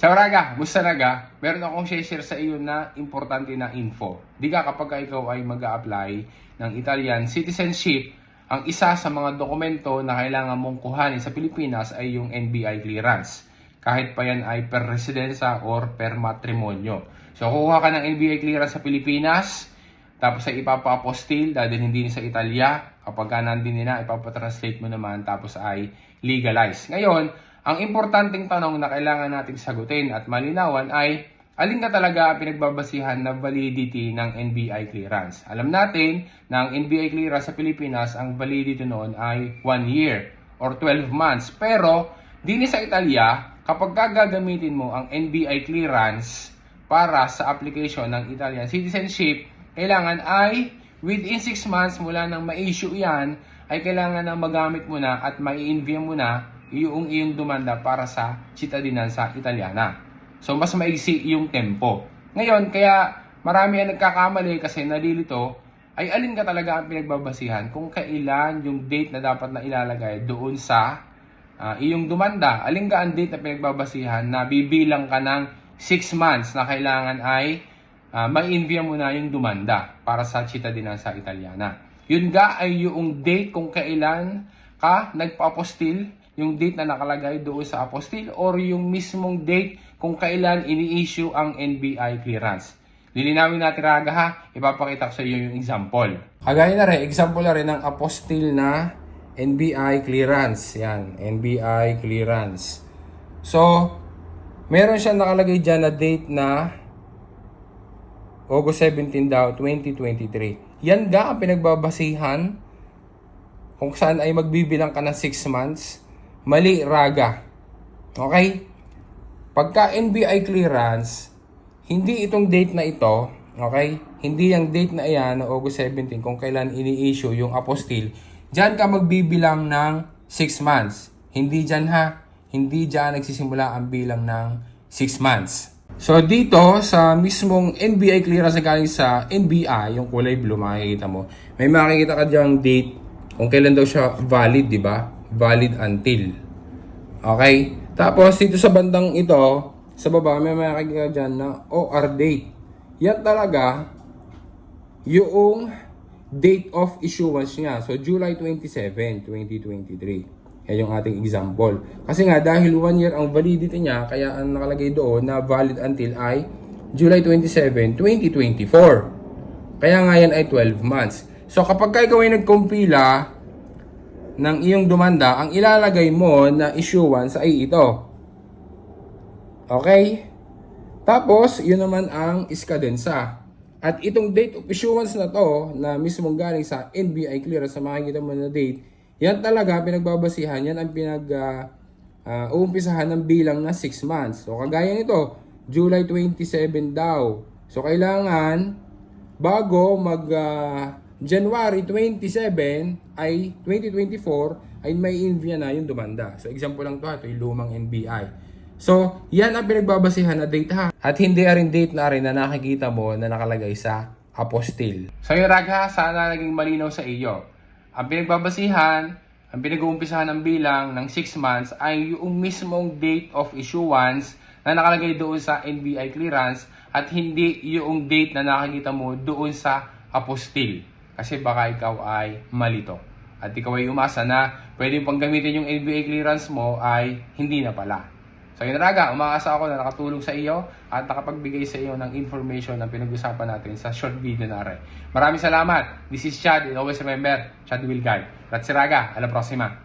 Raga, musta Raga? Meron akong share sa iyo na importante na info. Di ka kapag ikaw ay mag apply ng Italian citizenship, ang isa sa mga dokumento na kailangan mong kuhanin sa Pilipinas ay yung NBI clearance. Kahit pa yan ay per residenza or per matrimonyo. So kukuha ka ng NBI clearance sa Pilipinas, tapos ay ipapa-apostil, dadalhin din sa Italia. Kapag ka nandun nila, ipapatranslate mo naman, tapos ay legalize. Ngayon, ang importanteng tanong na kailangan nating sagutin at malinawan ay, alin ka talaga ang pinagbabasihan na validity ng NBI clearance? Alam natin na ang NBI clearance sa Pilipinas, ang validity noon ay 1 year or 12 months. Pero, din sa Italia, kapag gagamitin mo ang NBI clearance para sa application ng Italian citizenship, kailangan ay within 6 months mula nang ma-issue yan, ay kailangan na magamit mo na at mai-envy mo na yung iyong dumanda para sa cittadinanza Italiana. So, mas maigsi yung tempo. Ngayon, kaya marami ang nagkakamali kasi nalilito, ay alin ka talaga ang pinagbabasihan kung kailan yung date na dapat na ilalagay doon sa ah, iyong dumanda. Alin ka ang date na pinagbabasihan na bibilang ka ng 6 months na kailangan ay uh, ma-envy mo na yung dumanda para sa cittadinanza Italiana. Yun ga ay yung date kung kailan ka nagpa-apostil, yung date na nakalagay doon sa apostil or yung mismong date kung kailan ini-issue ang NBI clearance. Lilinawin natin raga ha, ipapakita ko sa iyo yung example. Kagaya na rin, example na rin ng apostil na NBI clearance. Yan, NBI clearance. So, meron siya nakalagay dyan na date na August 17 daw, 2023. Yan ga ang pinagbabasihan kung saan ay magbibilang ka ng 6 months. Mali, raga. Okay? Pagka NBI clearance, hindi itong date na ito, okay? Hindi yung date na iyan, August 17, kung kailan ini-issue yung apostil, dyan ka magbibilang ng 6 months. Hindi dyan ha. Hindi dyan nagsisimula ang bilang ng 6 months. So dito sa mismong NBI clearance na galing sa NBI, yung kulay blue makikita mo, may makikita ka diyang date kung kailan daw siya valid, di ba? Valid until. Okay? Tapos dito sa bandang ito, sa baba may makikita dyan na OR date. Yan talaga yung date of issuance niya. So July 27, 2023. Yan yung ating example. Kasi nga, dahil 1 year ang validity niya, kaya ang nakalagay doon na valid until ay July 27, 2024. Kaya nga yan ay 12 months. So, kapag ka ikaw ay nagkumpila ng iyong dumanda, ang ilalagay mo na issuance ay ito. Okay? Tapos, yun naman ang iskadensa. At itong date of issuance na to, na mismong galing sa NBI clearance, sa makikita mo na date, yan talaga, pinagbabasihan, yan ang pinag, uh, uh, uumpisahan ng bilang na 6 months. So, kagaya nito, July 27 daw. So, kailangan, bago mag uh, January 27 ay 2024 ay may invia na yung dumanda. So, example lang to ha, ito yung lumang NBI. So, yan ang pinagbabasihan na date ha. At hindi rin date na rin na nakikita mo na nakalagay sa apostil. So, yun Ragha, sana naging malinaw sa iyo. Ang pinagbabasihan, ang pinag-uumpisahan ng bilang ng 6 months ay yung mismong date of issuance na nakalagay doon sa NBI clearance at hindi yung date na nakikita mo doon sa apostil. Kasi baka ikaw ay malito. At ikaw ay umasa na pwede pang gamitin yung NBI clearance mo ay hindi na pala. So yun Raga, umaasa ako na nakatulong sa iyo at nakapagbigay sa iyo ng information na pinag-usapan natin sa short video na rin. Maraming salamat. This is Chad and always remember, Chad will guide. Grazie Raga, alla prossima.